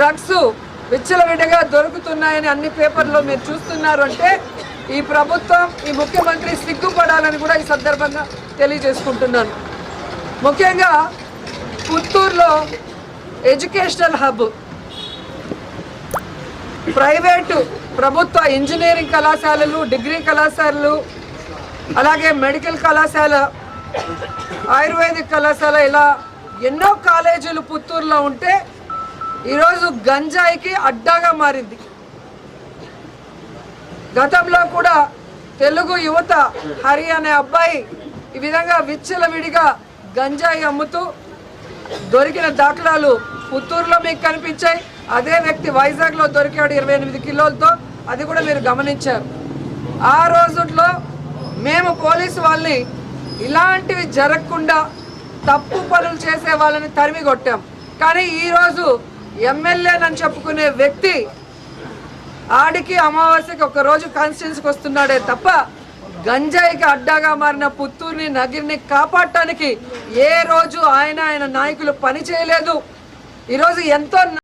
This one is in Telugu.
డ్రగ్స్ విచ్చలవిడిగా దొరుకుతున్నాయని అన్ని పేపర్లో మీరు చూస్తున్నారు అంటే ఈ ప్రభుత్వం ఈ ముఖ్యమంత్రి సిగ్గుపడాలని కూడా ఈ సందర్భంగా తెలియజేసుకుంటున్నాను. ముఖ్యంగా పుత్తూరులో ఎడ్యుకేషనల్ హబ్ ప్రైవేటు ప్రభుత్వ ఇంజనీరింగ్ కళాశాలలు డిగ్రీ కళాశాలలు అలాగే మెడికల్ కళాశాల ఆయుర్వేదిక్ కళాశాల ఇలా ఎన్నో కాలేజీలు పుత్తూరులో ఉంటే ఈరోజు గంజాయికి అడ్డాగా మారింది. గతంలో కూడా తెలుగు యువత హరి అనే అబ్బాయి ఈ విధంగా విచ్చలవిడిగా గంజాయి అమ్ముతూ దొరికిన దాఖలాలు పుత్తూరులో మీకు కనిపించాయి. అదే వ్యక్తి వైజాగ్లో దొరికాడు ఇరవై ఎనిమిది కిలోలతో. అది కూడా మీరు గమనించారు. ఆ రోజుల్లో మేము పోలీసు వాళ్ళని ఇలాంటివి జరగకుండా తప్పు పనులు చేసే వాళ్ళని తరిమి కొట్టాం కానీ ఈరోజు ఎమ్మెల్యేనని చెప్పుకునే వ్యక్తి ఆడికి అమావాస్యకి ఒక రోజు కాన్స్టిట్యున్సీకి వస్తున్నాడే తప్ప గంజాయికి అడ్డాగా మారిన పుత్తూరుని నగిరిని కాపాడటానికి ఏ రోజు ఆయన ఆయన నాయకులు పని చేయలేదు. ఈరోజు ఎంతో